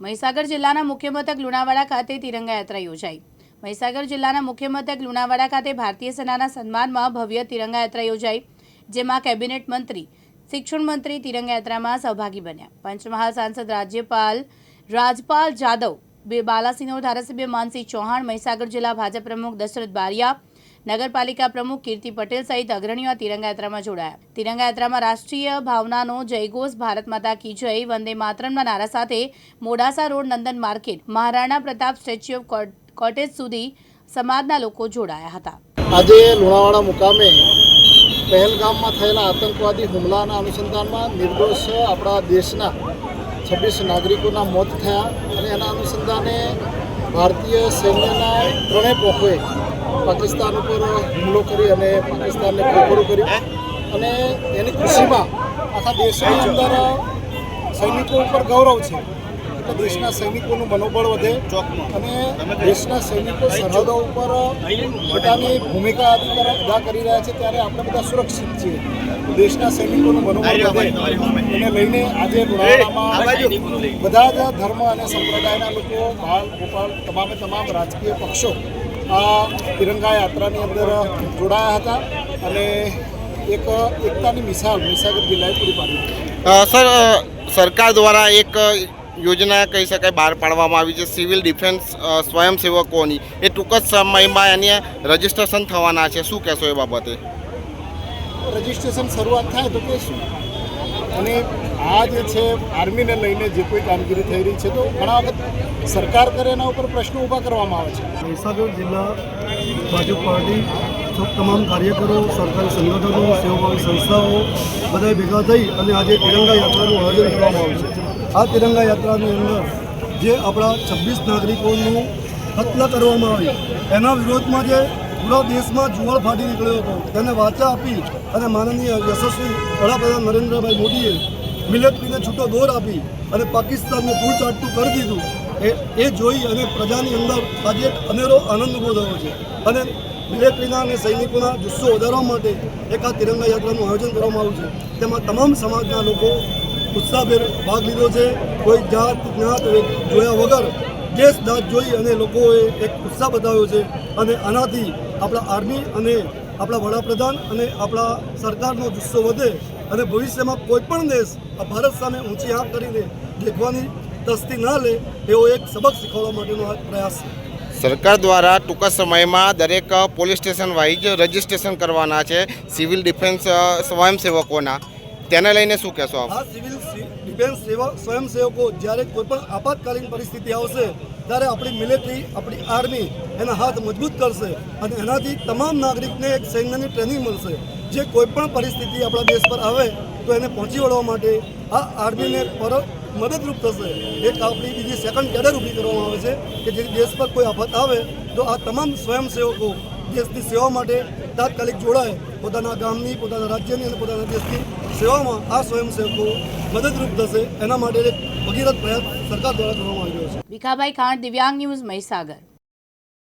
મહીસાગર જિલ્લાના મુખ્ય મથક લુણાવાડા ખાતે તિરંગા યાત્રા યોજાઈ. મહીસાગર જિલ્લાના મુખ્ય મથક લુણાવાડા ખાતે ભારતીય સેનાના સન્માનમાં ભવ્ય તિરંગા યાત્રા યોજાઈ, જેમાં કેબિનેટ મંત્રી, શિક્ષણ મંત્રી તિરંગા યાત્રામાં સહભાગી બન્યા. પંચમહાલ સાંસદ રાજ્યપાલ રાજપાલ જાદવ, બે બાલાસિનોર ધારાસભ્ય માનસિંહ ચૌહાણ, મહીસાગર જિલ્લા ભાજપ પ્રમુખ દશરથ બારિયા નગરપાલિકા પ્રમુખ કીર્તિ પટેલ સહિત અગ્રણીઓ આ જોડાયા. તિરંગા યાત્રામાં રાષ્ટ્રીય ભાવનાનો જયઘોષ ભારત માતા કી જય, વંદે માતરમના નારા સાથે Modasa road Nandan market, Maharana Pratap statue of coat- cottage સુધી સમાજના લોકો જોડાયા હતા. આજે લુણાવાડા મુકામે પહેલગામમાં થયેલા આતંકવાદી હુમલાના અનુસંધાનમાં નિર્દોષ આપણા દેશના છવ્વીસ નાગરિકોના મોત થયા અને એના અનુસંધાને ભારતીય સૈન્યના ત્રણેય પોખોએ પાકિસ્તાન ઉપર હુમલો કરી અને પાકિસ્તાનને ખોખરું કર્યું. અને એની ખુશીમાં આખા દેશની અંદર સૈનિકો ઉપર ગૌરવ છે. એટલે દેશના સૈનિકોનું મનોબળ વધે અને દેશના સૈનિકો સરહદો ઉપર પોતાની ભૂમિકા અદા કરી રહ્યા છે ત્યારે આપણે બધા સુરક્ષિત છીએ. દેશના સૈનિકોનું મનોબળ વધે એને લઈને આજે લુણાવાડામાં બધા જ ધર્મ અને સંપ્રદાયના લોકો બાળ ગોપાલ તમામે તમામ રાજકીય પક્ષો આ તિરંગા યાત્રાની અંદર જોડાયા હતા અને એક એકતાની મિસાલ મહીસાગર જિલ્લાએ પૂરી પાડી. સર સરકાર દ્વારા એક યોજના કહી શકાય બહાર પાડવામાં આવી છે સિવિલ ડિફેન્સ સ્વયંસેવકોની. એ ટૂંક જ સમયમાં એની રજીસ્ટ્રેશન થવાના છે. શું કહેશો એ બાબતે? રજીસ્ટ્રેશન શરૂઆત થાય તો કહેશું. અને આ જે છે આર્મીને લઈને જે કોઈ કામગીરી થઈ રહી છે તો ઘણા વખત સરકાર કરે એના ઉપર પ્રશ્નો ઊભા કરવામાં આવે છે. મહીસાગર જિલ્લા ભાજપ પાર્ટી તમામ કાર્યકરો, સરકારી સંગઠનો, સેવાભાવી સંસ્થાઓ બધા ભેગા થઈ અને આજે તિરંગા યાત્રાનું આયોજન કરવામાં આવ્યું છે. આ તિરંગા યાત્રાની અંદર જે આપણા છવ્વીસ નાગરિકોનું હત્યા કરવામાં આવી, એના વિરોધમાં જે પૂરા દેશમાં જુવાળ ફાટી નીકળ્યો હતો, તેને વાચા આપી અને માનનીય યશસ્વી વડાપ્રધાન નરેન્દ્રભાઈ મોદીએ મિલિટરીને છૂટો દોર આપી અને પાકિસ્તાનને દૂર ચાટતું કરી દીધું. એ એ જોઈ અને પ્રજાની અંદર આજે અનેરો આનંદ ઊભો થયો છે. અને મિલિટરીના અને સૈનિકોના જુસ્સો વધારવા માટે એક આ તિરંગા યાત્રાનું આયોજન કરવામાં આવ્યું છે. તેમાં તમામ સમાજના લોકો ઉત્સાહભેર ભાગ લીધો છે. કોઈ જાત, જ્ઞાત જોયા વગર દેશ દાત જોઈ અને લોકોએ એક ઉત્સાહ બતાવ્યો છે. અને આનાથી આપણા આર્મી અને આપણા વડાપ્રધાન અને આપણા સરકારનો જુસ્સો વધે અને ભવિષ્યમાં કોઈ પણ દેશ આ ભારત સામે ઊંચી આંખ કરીને દેખવાની તસ્તી ન લે એવો એક સબક શીખવવા માટેનો પ્રયાસ છે. સરકાર દ્વારા ટૂંકા સમયમાં દરેક પોલીસ સ્ટેશન વાઇઝ રજીસ્ટ્રેશન કરવાના છે સિવિલ ડિફેન્સ સ્વયંસેવકોના. તેને લઈને શું કહેશો આપ? આ સિવિલ ડિફેન્સ સેવા સ્વયંસેવકો જ્યારે કોઈ પણ આપાતકાલીન પરિસ્થિતિ આવશે ત્યારે આપણી મિલિટરી આપણી આર્મી એના હાથ મજબૂત કરશે અને એનાથી તમામ નાગરિકને એક સૈન્યની ટ્રેનિંગ મળશે. જે કોઈ પણ પરિસ્થિતિ આપણા દેશ પર આવે તો એને પહોંચી વળવા માટે આ આર્મીને પર મદદરૂપ થશે. એક આપણી બીજી સેકન્ડ કેડર ઊભી કરવામાં આવે છે કે જેથી દેશ પર કોઈ આફત આવે, તો આ તમામ સ્વયંસેવકો દેશની સેવા માટે તાત્કાલિક જોડાય. પોતાના ગામની, પોતાના રાજ્યની અને પોતાના દેશની સેવામાં આ સ્વયંસેવકો મદદરૂપ થશે. એના માટે એક ભગીરથ પ્રયાસ સરકાર દ્વારા કરવામાં આવ્યો છે. ભીખાભાઈ ખાંડ, દિવ્યાંગ ન્યૂઝ મહીસાગર.